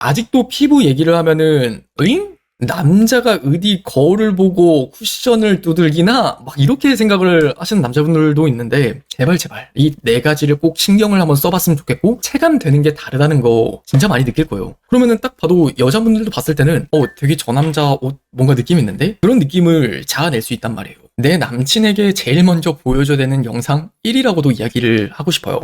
아직도 피부 얘기를 하면은 으잉? 남자가 어디 거울을 보고 쿠션을 두들기나 막 이렇게 생각을 하시는 남자분들도 있는데 제발 제발 이 네 가지를 꼭 신경을 한번 써봤으면 좋겠고 체감되는 게 다르다는 거 진짜 많이 느낄 거예요. 그러면은 딱 봐도 여자분들도 봤을 때는 어 되게 저 남자 옷 뭔가 느낌 있는데 그런 느낌을 자아낼 수 있단 말이에요. 내 남친에게 제일 먼저 보여줘야 되는 영상 1위라고도 이야기를 하고 싶어요.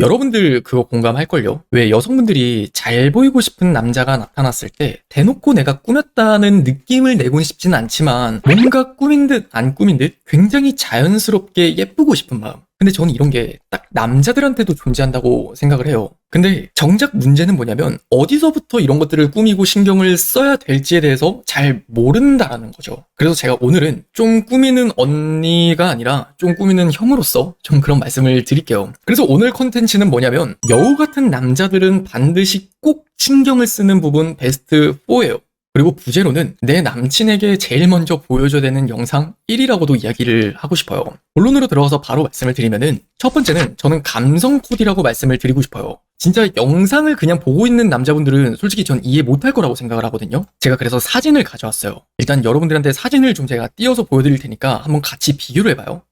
여러분들 그거 공감할걸요? 왜 여성분들이 잘 보이고 싶은 남자가 나타났을 때 대놓고 내가 꾸몄다는 느낌을 내고는 싶진 않지만 뭔가 꾸민 듯 안 꾸민 듯 굉장히 자연스럽게 예쁘고 싶은 마음. 근데 저는 이런 게 딱 남자들한테도 존재한다고 생각을 해요. 근데 정작 문제는 뭐냐면 어디서부터 이런 것들을 꾸미고 신경을 써야 될지에 대해서 잘 모른다라는 거죠. 그래서 제가 오늘은 좀 꾸미는 언니가 아니라 좀 꾸미는 형으로서 좀 그런 말씀을 드릴게요. 그래서 오늘 컨텐츠는 뭐냐면 여우 같은 남자들은 반드시 꼭 신경을 쓰는 부분 베스트 4예요. 그리고 부제로는 내 남친에게 제일 먼저 보여줘야 되는 영상 1위라고도 이야기를 하고 싶어요. 본론으로 들어가서 바로 말씀을 드리면은 첫 번째는 저는 감성 코디라고 말씀을 드리고 싶어요. 진짜 영상을 그냥 보고 있는 남자분들은 솔직히 전 이해 못할 거라고 생각을 하거든요. 제가 그래서 사진을 가져왔어요. 일단 여러분들한테 사진을 좀 제가 띄어서 보여드릴 테니까 한번 같이 비교를 해봐요.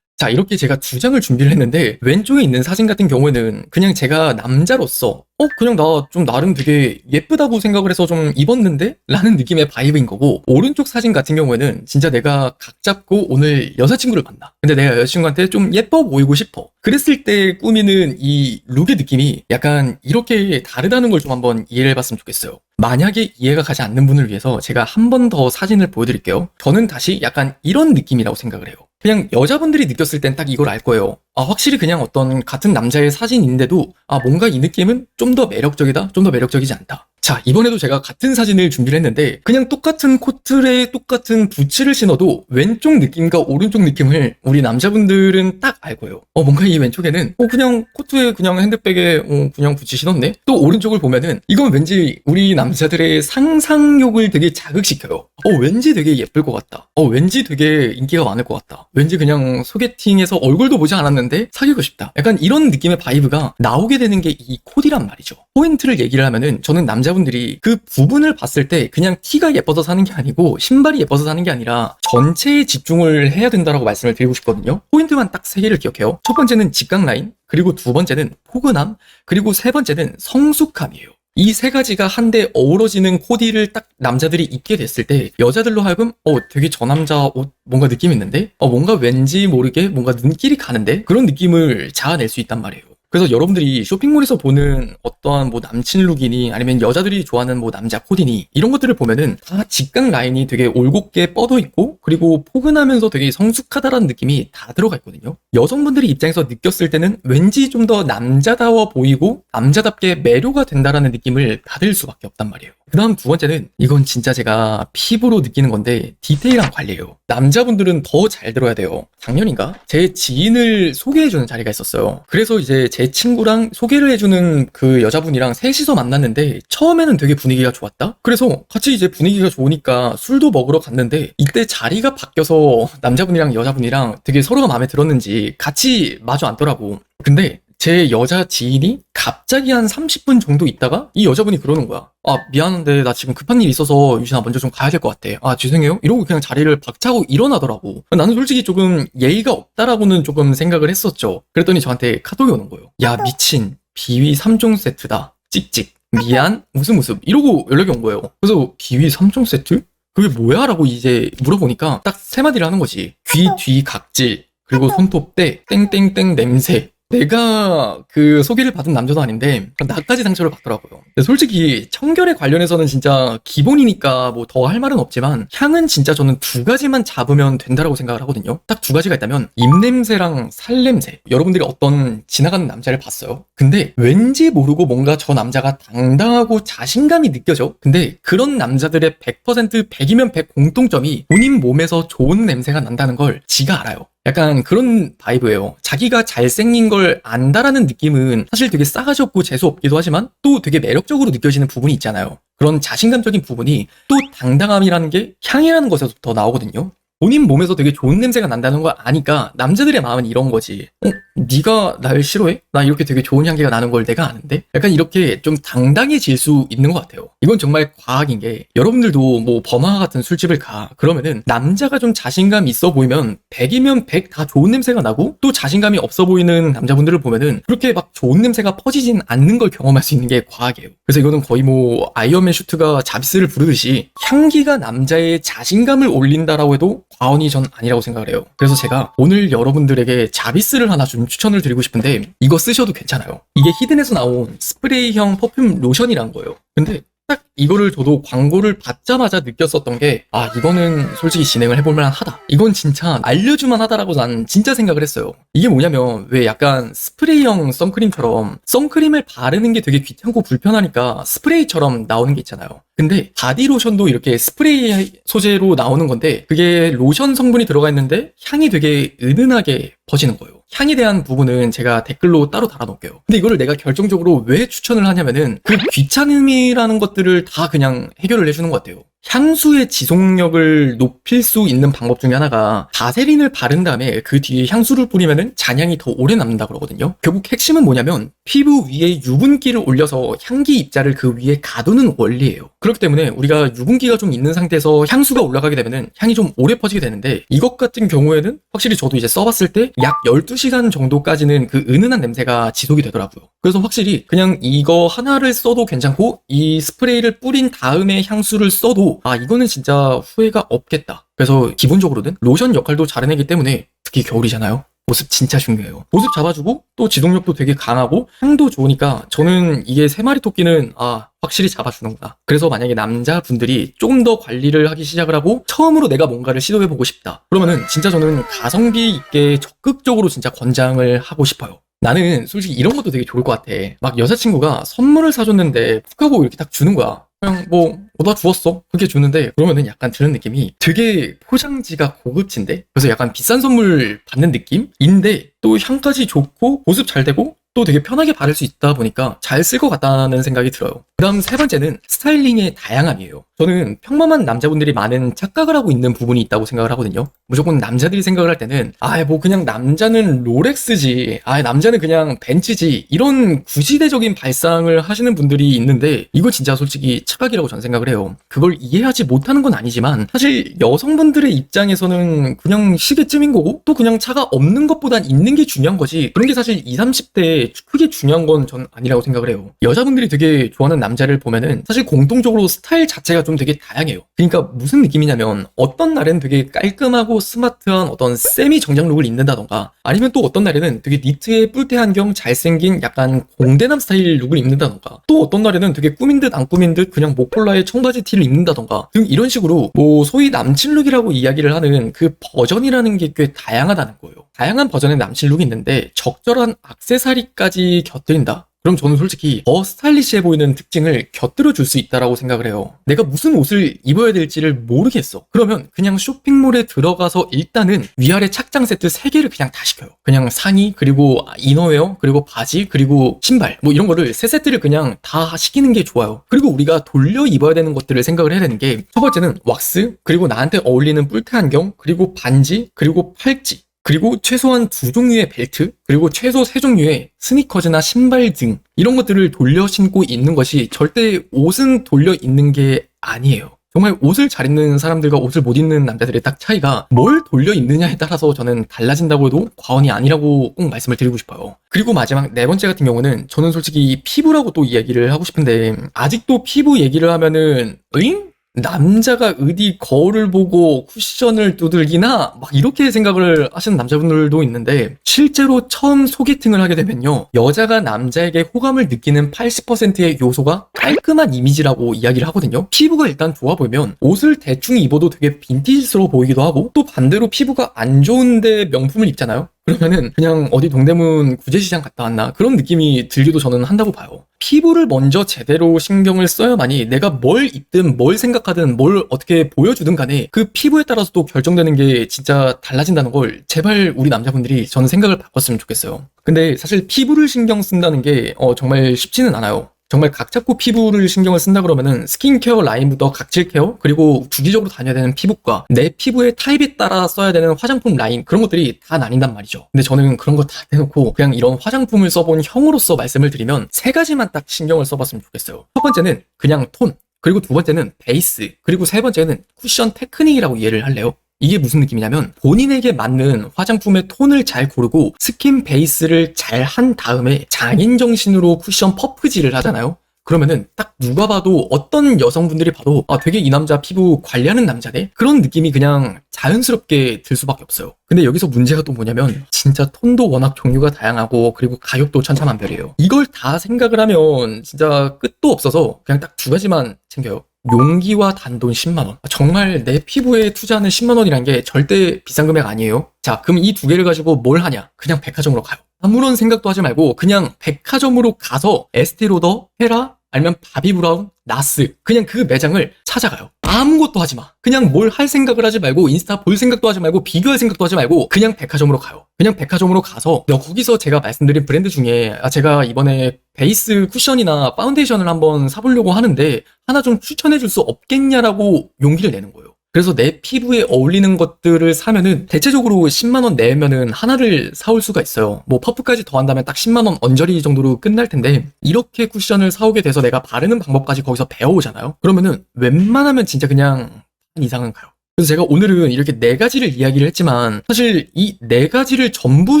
자, 이렇게 제가 두 장을 준비를 했는데, 왼쪽에 있는 사진 같은 경우에는 그냥 제가 남자로서, 어, 그냥 나 좀 나름 되게 예쁘다고 생각을 해서 좀 입었는데? 라는 느낌의 바이브인 거고, 오른쪽 사진 같은 경우에는 진짜 내가 각 잡고 오늘 여자친구를 만나. 근데 내가 여자친구한테 좀 예뻐 보이고 싶어. 그랬을 때 꾸미는 이 룩의 느낌이 약간 이렇게 다르다는 걸 좀 한번 이해를 해봤으면 좋겠어요. 만약에 이해가 가지 않는 분을 위해서 제가 한 번 더 사진을 보여드릴게요. 저는 다시 약간 이런 느낌이라고 생각을 해요. 그냥 여자분들이 느꼈을 땐 딱 이걸 알 거예요. 아, 확실히 그냥 어떤 같은 남자의 사진인데도, 아, 뭔가 이 느낌은 좀 더 매력적이다, 좀 더 매력적이지 않다. 자, 이번에도 제가 같은 사진을 준비를 했는데, 그냥 똑같은 코트에 똑같은 부츠를 신어도 왼쪽 느낌과 오른쪽 느낌을 우리 남자분들은 딱 알 거예요. 어, 뭔가 이 왼쪽에는, 어, 그냥 코트에 그냥 핸드백에, 어, 그냥 부츠 신었네? 또 오른쪽을 보면은, 이건 왠지 우리 남자들의 상상욕을 되게 자극시켜요. 어, 왠지 되게 예쁠 것 같다. 어, 왠지 되게 인기가 많을 것 같다. 왠지 그냥 소개팅에서 얼굴도 보지 않았는데 사귀고 싶다. 약간 이런 느낌의 바이브가 나오게 되는 게 이 코디란 말이죠. 포인트를 얘기를 하면은 저는 남자분들이 그 부분을 봤을 때 그냥 티가 예뻐서 사는 게 아니고 신발이 예뻐서 사는 게 아니라 전체에 집중을 해야 된다라고 말씀을 드리고 싶거든요. 포인트만 딱 세 개를 기억해요. 첫 번째는 직각 라인, 그리고 두 번째는 포근함, 그리고 세 번째는 성숙함이에요. 이 세 가지가 한데 어우러지는 코디를 딱 남자들이 입게 됐을 때 여자들로 하여금 어 되게 저 남자 옷 뭔가 느낌 있는데 어 뭔가 왠지 모르게 뭔가 눈길이 가는데 그런 느낌을 자아낼 수 있단 말이에요. 그래서 여러분들이 쇼핑몰에서 보는 어떠한 뭐 남친 룩이니 아니면 여자들이 좋아하는 뭐 남자 코디니 이런 것들을 보면은 다 직각 라인이 되게 올곧게 뻗어 있고 그리고 포근하면서 되게 성숙하다라는 느낌이 다 들어가 있거든요. 여성분들이 입장에서 느꼈을 때는 왠지 좀 더 남자다워 보이고 남자답게 매료가 된다라는 느낌을 받을 수밖에 없단 말이에요. 그 다음 두 번째는 이건 진짜 제가 피부로 느끼는 건데 디테일한 관리예요. 남자분들은 더 잘 들어야 돼요. 작년인가? 제 지인을 소개해주는 자리가 있었어요. 그래서 이제 제 친구랑 소개를 해주는 그 여자분이랑 셋이서 만났는데 처음에는 되게 분위기가 좋았다? 그래서 같이 이제 분위기가 좋으니까 술도 먹으러 갔는데 이때 자리가 바뀌어서 남자분이랑 여자분이랑 되게 서로가 마음에 들었는지 같이 마주 앉더라고. 근데 제 여자 지인이 갑자기 한 30분 정도 있다가 이 여자분이 그러는 거야. 아, 미안한데 나 지금 급한 일 있어서 유진아 먼저 좀 가야 될 것 같아. 아, 죄송해요. 이러고 그냥 자리를 박차고 일어나더라고. 나는 솔직히 조금 예의가 없다라고는 조금 생각을 했었죠. 그랬더니 저한테 카톡이 오는 거예요. 야, 미친. 비위 3종 세트다. 찍찍. 미안. 무슨 무슨. 이러고 연락이 온 거예요. 그래서 비위 3종 세트? 그게 뭐야? 라고 이제 물어보니까 딱 세 마디를 하는 거지. 귀 뒤 각질. 그리고 손톱대. 땡땡땡 냄새. 내가 그 소개를 받은 남자도 아닌데 나까지 상처를 받더라고요. 솔직히 청결에 관련해서는 진짜 기본이니까 뭐 더 할 말은 없지만 향은 진짜 저는 두 가지만 잡으면 된다라고 생각을 하거든요. 딱 두 가지가 있다면 입냄새랑 살냄새. 여러분들이 어떤 지나가는 남자를 봤어요. 근데 왠지 모르고 뭔가 저 남자가 당당하고 자신감이 느껴져. 근데 그런 남자들의 100% 100이면 100 공통점이 본인 몸에서 좋은 냄새가 난다는 걸 지가 알아요. 약간 그런 바이브예요. 자기가 잘생긴 걸 안다라는 느낌은 사실 되게 싸가지 없고 재수 없기도 하지만 또 되게 매력적으로 느껴지는 부분이 있잖아요. 그런 자신감적인 부분이 또 당당함이라는 게 향이라는 것에서부터 나오거든요. 본인 몸에서 되게 좋은 냄새가 난다는 걸 아니까 남자들의 마음은 이런 거지. 어, 네가 날 싫어해? 나 이렇게 되게 좋은 향기가 나는 걸 내가 아는데? 약간 이렇게 좀 당당해질 수 있는 것 같아요. 이건 정말 과학인 게 여러분들도 뭐 범아 같은 술집을 가 그러면은 남자가 좀 자신감 있어 보이면 100이면 100 다 좋은 냄새가 나고 또 자신감이 없어 보이는 남자분들을 보면은 그렇게 막 좋은 냄새가 퍼지진 않는 걸 경험할 수 있는 게 과학이에요. 그래서 이거는 거의 뭐 아이언맨 슈트가 자비스를 부르듯이 향기가 남자의 자신감을 올린다라고 해도 과언이 전 아니라고 생각을 해요. 그래서 제가 오늘 여러분들에게 자비스를 하나 좀 추천을 드리고 싶은데 이거 쓰셔도 괜찮아요. 이게 히든에서 나온 스프레이형 퍼퓸 로션이란 거예요. 근데 딱 이거를 저도 광고를 받자마자 느꼈었던 게, 아, 이거는 솔직히 진행을 해볼 만한 하다. 이건 진짜 알려주만 하다라고 난 진짜 생각을 했어요. 이게 뭐냐면, 왜 약간 스프레이형 선크림처럼 선크림을 바르는 게 되게 귀찮고 불편하니까 스프레이처럼 나오는 게 있잖아요. 근데 바디로션도 이렇게 스프레이 소재로 나오는 건데, 그게 로션 성분이 들어가 있는데, 향이 되게 은은하게 퍼지는 거예요. 향에 대한 부분은 제가 댓글로 따로 달아놓을게요. 근데 이거를 내가 결정적으로 왜 추천을 하냐면은 그 귀찮음이라는 것들을 다 그냥 해결을 해주는 것 같아요. 향수의 지속력을 높일 수 있는 방법 중에 하나가 바세린을 바른 다음에 그 뒤에 향수를 뿌리면은 잔향이 더 오래 남는다 그러거든요. 결국 핵심은 뭐냐면 피부 위에 유분기를 올려서 향기 입자를 그 위에 가두는 원리예요. 그렇기 때문에 우리가 유분기가 좀 있는 상태에서 향수가 올라가게 되면은 향이 좀 오래 퍼지게 되는데 이것 같은 경우에는 확실히 저도 이제 써봤을 때 약 12시간 정도까지는 그 은은한 냄새가 지속이 되더라고요. 그래서 확실히 그냥 이거 하나를 써도 괜찮고 이 스프레이를 뿌린 다음에 향수를 써도 아 이거는 진짜 후회가 없겠다. 그래서 기본적으로는 로션 역할도 잘 해내기 때문에 특히 겨울이잖아요. 보습 진짜 중요해요. 보습 잡아주고 또 지속력도 되게 강하고 향도 좋으니까 저는 이게 세 마리 토끼는 아 확실히 잡아주는구나. 그래서 만약에 남자분들이 조금 더 관리를 하기 시작을 하고 처음으로 내가 뭔가를 시도해보고 싶다. 그러면은 진짜 저는 가성비 있게 적극적으로 진짜 권장을 하고 싶어요. 나는 솔직히 이런 것도 되게 좋을 것 같아. 막 여자친구가 선물을 사줬는데 푹 하고 이렇게 딱 주는 거야. 그냥 뭐, 뭐다 주었어. 그렇게 주는데, 그러면은 약간 드는 느낌이 되게 포장지가 고급진데? 그래서 약간 비싼 선물 받는 느낌인데, 또 향까지 좋고, 보습 잘 되고, 또 되게 편하게 바를 수 있다 보니까 잘 쓸 것 같다는 생각이 들어요. 그 다음 세 번째는 스타일링의 다양함이에요. 저는 평범한 남자분들이 많은 착각을 하고 있는 부분이 있다고 생각을 하거든요. 무조건 남자들이 생각을 할 때는 아 뭐 그냥 남자는 롤렉스지 아 남자는 그냥 벤츠지 이런 구시대적인 발상을 하시는 분들이 있는데 이거 진짜 솔직히 착각이라고 저는 생각을 해요. 그걸 이해하지 못하는 건 아니지만 사실 여성분들의 입장에서는 그냥 시계쯤인 거고 또 그냥 차가 없는 것보단 있는 게 중요한 거지 그런 게 사실 20, 30대에 크게 중요한 건 전 아니라고 생각을 해요. 여자분들이 되게 좋아하는 남자를 보면은 사실 공통적으로 스타일 자체가 좀 되게 다양해요. 그러니까 무슨 느낌이냐면 어떤 날에는 되게 깔끔하고 스마트한 어떤 세미 정장 룩을 입는다던가 아니면 또 어떤 날에는 되게 니트에 뿔테 안경 잘생긴 약간 공대남 스타일 룩을 입는다던가 또 어떤 날에는 되게 꾸민 듯 안 꾸민 듯 그냥 목폴라에 청바지 티를 입는다던가 등 이런 식으로 뭐 소위 남친 룩이라고 이야기를 하는 그 버전이라는 게 꽤 다양하다는 거예요. 다양한 버전의 남친 룩이 있는데 적절한 악세사리까지 곁들인다? 그럼 저는 솔직히 더 스타일리시해 보이는 특징을 곁들여 줄 수 있다라고 생각을 해요. 내가 무슨 옷을 입어야 될지를 모르겠어. 그러면 그냥 쇼핑몰에 들어가서 일단은 위아래 착장 세트 3개를 그냥 다 시켜요. 그냥 상의, 그리고 이너웨어, 그리고 바지, 그리고 신발 뭐 이런 거를 세 세트를 그냥 다 시키는 게 좋아요. 그리고 우리가 돌려 입어야 되는 것들을 생각을 해야 되는 게 첫 번째는 왁스, 그리고 나한테 어울리는 뿔테 안경, 그리고 반지, 그리고 팔찌 그리고 최소한 두 종류의 벨트, 그리고 최소 세 종류의 스니커즈나 신발 등 이런 것들을 돌려 신고 있는 것이 절대 옷은 돌려 입는 게 아니에요. 정말 옷을 잘 입는 사람들과 옷을 못 입는 남자들의 딱 차이가 뭘 돌려 입느냐에 따라서 저는 달라진다고 해도 과언이 아니라고 꼭 말씀을 드리고 싶어요. 그리고 마지막 네 번째 같은 경우는 저는 솔직히 피부라고 또 이야기를 하고 싶은데 아직도 피부 얘기를 하면은 응? 남자가 어디 거울을 보고 쿠션을 두들기나 막 이렇게 생각을 하시는 남자분들도 있는데 실제로 처음 소개팅을 하게 되면요. 여자가 남자에게 호감을 느끼는 80%의 요소가 깔끔한 이미지라고 이야기를 하거든요. 피부가 일단 좋아 보이면 옷을 대충 입어도 되게 빈티지스러워 보이기도 하고 또 반대로 피부가 안 좋은데 명품을 입잖아요 그러면은 그냥 어디 동대문 구제시장 갔다 왔나 그런 느낌이 들기도 저는 한다고 봐요. 피부를 먼저 제대로 신경을 써야만이 내가 뭘 입든 뭘 생각하든 뭘 어떻게 보여주든 간에 그 피부에 따라서 또 결정되는 게 진짜 달라진다는 걸 제발 우리 남자분들이 저는 생각을 바꿨으면 좋겠어요. 근데 사실 피부를 신경 쓴다는 게 어, 정말 쉽지는 않아요. 정말 각 잡고 피부를 신경을 쓴다 그러면은 스킨케어 라인부터 각질 케어 그리고 주기적으로 다녀야 되는 피부과 내 피부의 타입에 따라 써야 되는 화장품 라인 그런 것들이 다 나뉜단 말이죠. 근데 저는 그런 거다 대놓고 그냥 이런 화장품을 써본 형으로서 말씀을 드리면 세 가지만 딱 신경을 써봤으면 좋겠어요. 첫 번째는 그냥 톤 그리고 두 번째는 베이스 그리고 세 번째는 쿠션 테크닉이라고 이해를 할래요. 이게 무슨 느낌이냐면 본인에게 맞는 화장품의 톤을 잘 고르고 스킨 베이스를 잘 한 다음에 장인 정신으로 쿠션 퍼프질을 하잖아요. 그러면은 딱 누가 봐도 어떤 여성분들이 봐도 아 되게 이 남자 피부 관리하는 남자네 그런 느낌이 그냥 자연스럽게 들 수밖에 없어요. 근데 여기서 문제가 또 뭐냐면 진짜 톤도 워낙 종류가 다양하고 그리고 가격도 천차만별이에요. 이걸 다 생각을 하면 진짜 끝도 없어서 그냥 딱 두 가지만 챙겨요. 용기와 단돈 10만원. 정말 내 피부에 투자하는 10만원이란 게 절대 비싼 금액 아니에요. 자, 그럼 이 두 개를 가지고 뭘 하냐? 그냥 백화점으로 가요. 아무런 생각도 하지 말고 그냥 백화점으로 가서 에스티로더, 헤라, 아니면 바비브라운, 나스 그냥 그 매장을 찾아가요. 아무것도 하지 마. 그냥 뭘 할 생각을 하지 말고 인스타 볼 생각도 하지 말고 비교할 생각도 하지 말고 그냥 백화점으로 가요. 그냥 백화점으로 가서 야, 거기서 제가 말씀드린 브랜드 중에 아, 제가 이번에 베이스 쿠션이나 파운데이션을 한번 사보려고 하는데 하나 좀 추천해 줄 수 없겠냐라고 용기를 내는 거예요. 그래서 내 피부에 어울리는 것들을 사면은 대체적으로 10만원 내면은 하나를 사올 수가 있어요. 뭐 퍼프까지 더한다면 딱 10만원 언저리 정도로 끝날 텐데 이렇게 쿠션을 사오게 돼서 내가 바르는 방법까지 거기서 배워오잖아요. 그러면은 웬만하면 진짜 그냥 한 이상은 가요. 그래서 제가 오늘은 이렇게 네 가지를 이야기를 했지만 사실 이 네 가지를 전부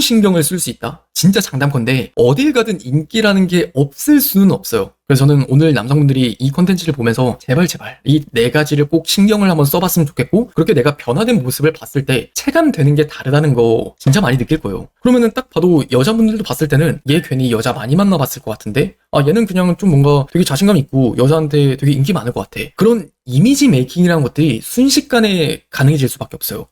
신경을 쓸 수 있다? 진짜 장담컨대 어딜 가든 인기라는 게 없을 수는 없어요. 그래서 저는 오늘 남성분들이 이 컨텐츠를 보면서 제발 제발 이 네 가지를 꼭 신경을 한번 써봤으면 좋겠고 그렇게 내가 변화된 모습을 봤을 때 체감되는 게 다르다는 거 진짜 많이 느낄 거예요. 그러면은 딱 봐도 여자분들도 봤을 때는 얘 괜히 여자 많이 만나봤을 것 같은데 아 얘는 그냥 좀 뭔가 되게 자신감 있고 여자한테 되게 인기 많을 것 같아. 그런 이미지 메이킹이라는 것들이 순식간에 가능해질 수밖에 없어요.